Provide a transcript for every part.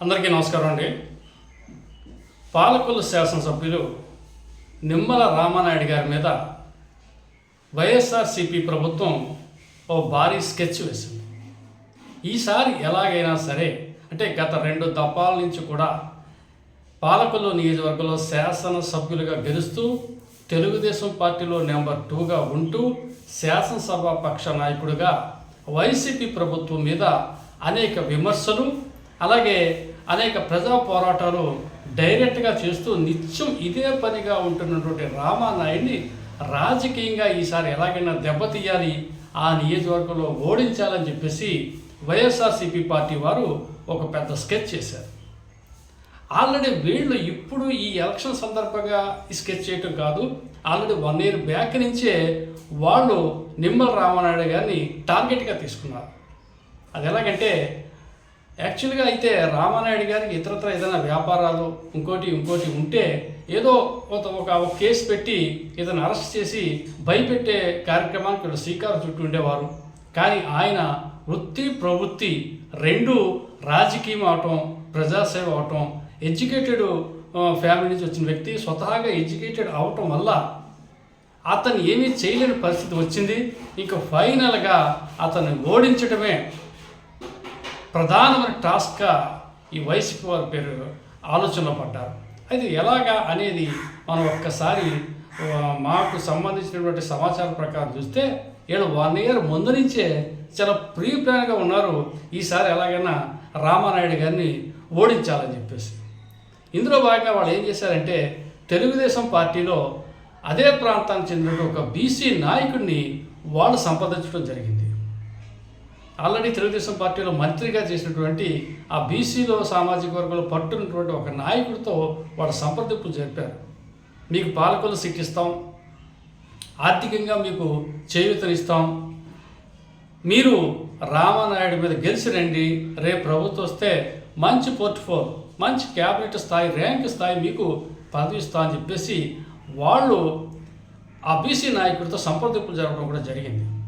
అందరికీ నమస్కారం అండి. పాలకొల్లు శాసనసభ్యులు నిమ్మల రామానాయుడు గారి మీద వైఎస్ఆర్సిపి ప్రభుత్వం ఓ భారీ స్కెచ్ వేసింది. ఈసారి ఎలాగైనా సరే అంటే గత రెండు దఫాల నుంచి కూడా పాలకొల్లు నియోజకవర్గంలో శాసనసభ్యులుగా గెలుస్తూ తెలుగుదేశం పార్టీలో నెంబర్ టూగా ఉంటూ శాసనసభ పక్ష నాయకుడిగా వైసీపీ ప్రభుత్వం మీద అనేక విమర్శలు అలాగే అనేక ప్రజా పోరాటాలు డైరెక్ట్గా చేస్తూ నిత్యం ఇదే పనిగా ఉంటున్నటువంటి రామానాయుడిని రాజకీయంగా ఈసారి ఎలాగైనా దెబ్బతీయాలి ఆ నియోజకవర్గంలో ఓడించాలని చెప్పేసి వైఎస్ఆర్సీపీ పార్టీ వారు ఒక పెద్ద స్కెచ్ చేశారు. ఆల్రెడీ వీళ్ళు ఇప్పుడు ఈ ఎలక్షన్ సందర్భంగా స్కెచ్ చేయటం కాదు ఆల్రెడీ వన్ ఇయర్ బ్యాక్ నుంచే వాళ్ళు నిమ్మల రామానాయుడు గారిని టార్గెట్గా తీసుకున్నారు. అది ఎలాగంటే యాక్చువల్గా అయితే రామానాయుడు గారికి ఇతరత్ర ఏదైనా వ్యాపారాలు ఇంకోటి ఇంకోటి ఉంటే ఏదో ఒక ఒక కేసు పెట్టి ఇతను అరెస్ట్ చేసి భయపెట్టే కార్యక్రమానికి వీళ్ళు శ్రీకారం చుట్టూ ఉండేవారు. కానీ ఆయన వృత్తి ప్రవృత్తి రెండు రాజకీయం అవటం ప్రజాసేవ అవటం ఎడ్యుకేటెడ్ ఫ్యామిలీ నుంచి వచ్చిన వ్యక్తి స్వతహాగా ఎడ్యుకేటెడ్ అవటం వల్ల అతను ఏమీ చేయలేని పరిస్థితి వచ్చింది. ఇంకా ఫైనల్గా అతన్ని ఓడించడమే ప్రధానమైన టాస్క్గా ఈ వైసీపీ వారి పేరు ఆలోచనలో పడ్డారు. అయితే ఎలాగా అనేది మనం ఒక్కసారి మాకు సంబంధించినటువంటి సమాచారం ప్రకారం చూస్తే వీళ్ళు వన్ ఇయర్ ముందు నుంచే చాలా ప్రీ ప్లాన్గా ఉన్నారు. ఈసారి ఎలాగైనా రామానాయుడు గారిని ఓడించాలని చెప్పేసి. ఇందులో భాగంగా వాళ్ళు ఏం చేశారంటే తెలుగుదేశం పార్టీలో అదే ప్రాంతానికి చెందిన ఒక బీసీ నాయకుడిని వాళ్ళు సంపాదించడం జరిగింది. ఆల్రెడీ తెలుగుదేశం పార్టీలో మంత్రిగా చేసినటువంటి ఆ బీసీలో సామాజిక వర్గంలో పట్టున్నటువంటి ఒక నాయకుడితో వాళ్ళు సంప్రదింపులు జరిపారు. మీకు పాలకులు శిక్షిస్తాం. ఆర్థికంగా మీకు చేయూతనిస్తాం. మీరు రామానాయుడు మీద గెలిచి రండి. రేపు ప్రభుత్వం వస్తే మంచి పోర్ట్ఫోల్ మంచి క్యాబినెట్ స్థాయి ర్యాంక్ స్థాయి మీకు పదవి ఇస్తా అని చెప్పేసి వాళ్ళు ఆ బీసీ నాయకుడితో సంప్రదింపులు జరగడం కూడా జరిగింది.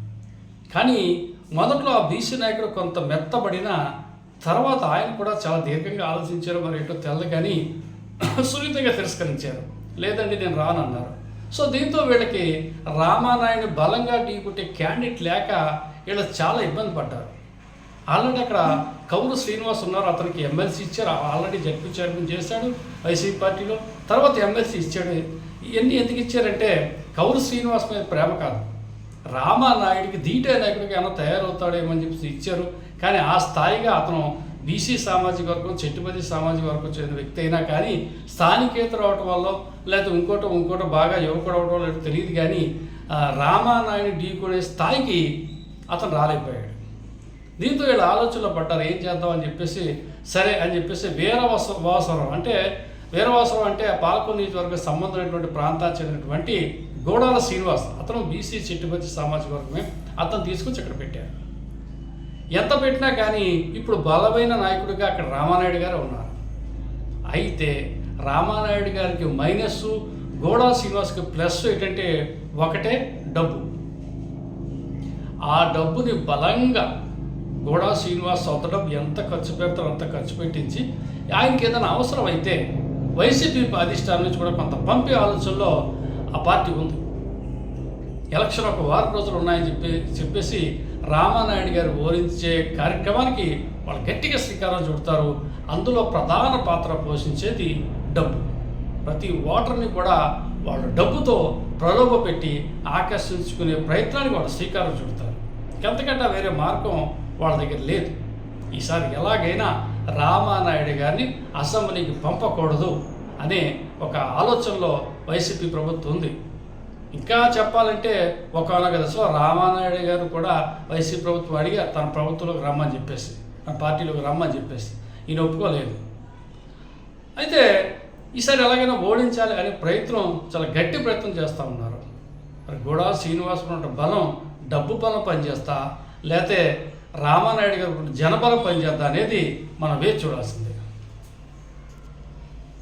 కానీ మొదట్లో ఆ బీసీ నాయకుడు కొంత మెత్తబడిన తర్వాత ఆయన కూడా చాలా దీర్ఘంగా ఆలోచించారు మరి ఏంటో తెల్ల కానీ సున్నితంగా తిరస్కరించారు. లేదండి నేను రానన్నారు. సో దీంతో వీళ్ళకి రామానాయుడు బలంగా ఢీకొట్టే క్యాండిడేట్ లేక వీళ్ళు చాలా ఇబ్బంది పడ్డారు. ఆల్రెడీ అక్కడ కౌరు శ్రీనివాస్ ఉన్నారు అతనికి ఎమ్మెల్సీ ఇచ్చారు ఆల్రెడీ జడ్పీ చైర్మన్ చేశాడు వైసీపీ పార్టీలో. తర్వాత ఎమ్మెల్సీ ఇచ్చాడు. ఇవన్నీ ఎందుకు ఇచ్చారంటే కౌరు శ్రీనివాస్ మీద ప్రేమ కాదు. రామానాయుడికి దీటే నాయకుడికి ఏమైనా తయారవుతాడేమో అని చెప్పి ఇచ్చారు. కానీ ఆ స్థాయిగా అతను బీసీ సామాజిక వర్గం చెట్టుపతి సామాజిక వర్గం చెందిన వ్యక్తి అయినా కానీ స్థానికేతర అవటం వల్ల లేకపోతే ఇంకోటో ఇంకోటో బాగా యువకుడు అవటం వల్ల తెలియదు కానీ ఆ, రామానాయుడు ఢీకొనే స్థాయికి అతను రాలేకపోయాడు. దీంతో వీళ్ళు ఆలోచనలో పడ్డారు ఏం చేద్దాం అని చెప్పేసి సరే అని చెప్పేసి వీరవస వాసరం అంటే వీరవాసరం అంటే పాలకొండ నియోజకవర్గ సంబంధమైనటువంటి ప్రాంతానికి చెందినటువంటి గోడాల శ్రీనివాస్ అతను బీసీ చెట్టుపతి సామాజిక వర్గమే. అతను తీసుకొచ్చి అక్కడ పెట్టారు. ఎంత పెట్టినా కానీ ఇప్పుడు బలమైన నాయకుడిగా అక్కడ రామానాయుడు గారు ఉన్నారు. అయితే రామానాయుడు గారికి మైనస్ గోడా శ్రీనివాస్కి ప్లస్ ఏంటంటే ఒకటే డబ్బు. ఆ డబ్బుని బలంగా గోడా శ్రీనివాస్ సొంత డబ్బు ఎంత ఖర్చు పెడతారో అంత ఖర్చు పెట్టించి ఆయనకి ఏదైనా అవసరం అయితే వైసీపీ అధిష్టానం నుంచి కూడా కొంత పంపే ఆలోచనలో ఆ పార్టీ ఉంది. ఎలక్షన్ ఒక వారం రోజులు ఉన్నాయని చెప్పి చెప్పేసి రామానాయుడు గారు ఓరించే కార్యక్రమానికి వాళ్ళు గట్టిగా శ్రీకారం చుడతారు. అందులో ప్రధాన పాత్ర పోషించేది డబ్బు. ప్రతి ఓటర్ని కూడా వాళ్ళు డబ్బుతో ప్రలోభ పెట్టి ఆకర్షించుకునే ప్రయత్నానికి వాళ్ళు శ్రీకారం చుడతారు. ఎంతకంటే వేరే మార్గం వాళ్ళ దగ్గర లేదు. ఈసారి ఎలాగైనా రామానాయుడు గారిని అసెంబ్లీకి పంపకూడదు అనే ఒక ఆలోచనలో వైసీపీ ప్రభుత్వం ఉంది. ఇంకా చెప్పాలంటే ఒకనొక దశలో రామానాయుడు గారు కూడా వైసీపీ ప్రభుత్వం అడిగి తన ప్రభుత్వంలోకి రమ్మని చెప్పేసి తన పార్టీలోకి రమ్మని చెప్పేసి ఈయన ఒప్పుకోలేదు. అయితే ఈసారి ఎలాగైనా ఓడించాలి అనే ప్రయత్నం చాలా గట్టి ప్రయత్నం చేస్తూ ఉన్నారు. మరి గూడా శ్రీనివాస్ ఉన్న బలం డబ్బు బలం పనిచేస్తా లేకపోతే రామానాయుడు గారు జనబలం పనిచేస్తా అనేది మనం వేచి చూడాల్సింది.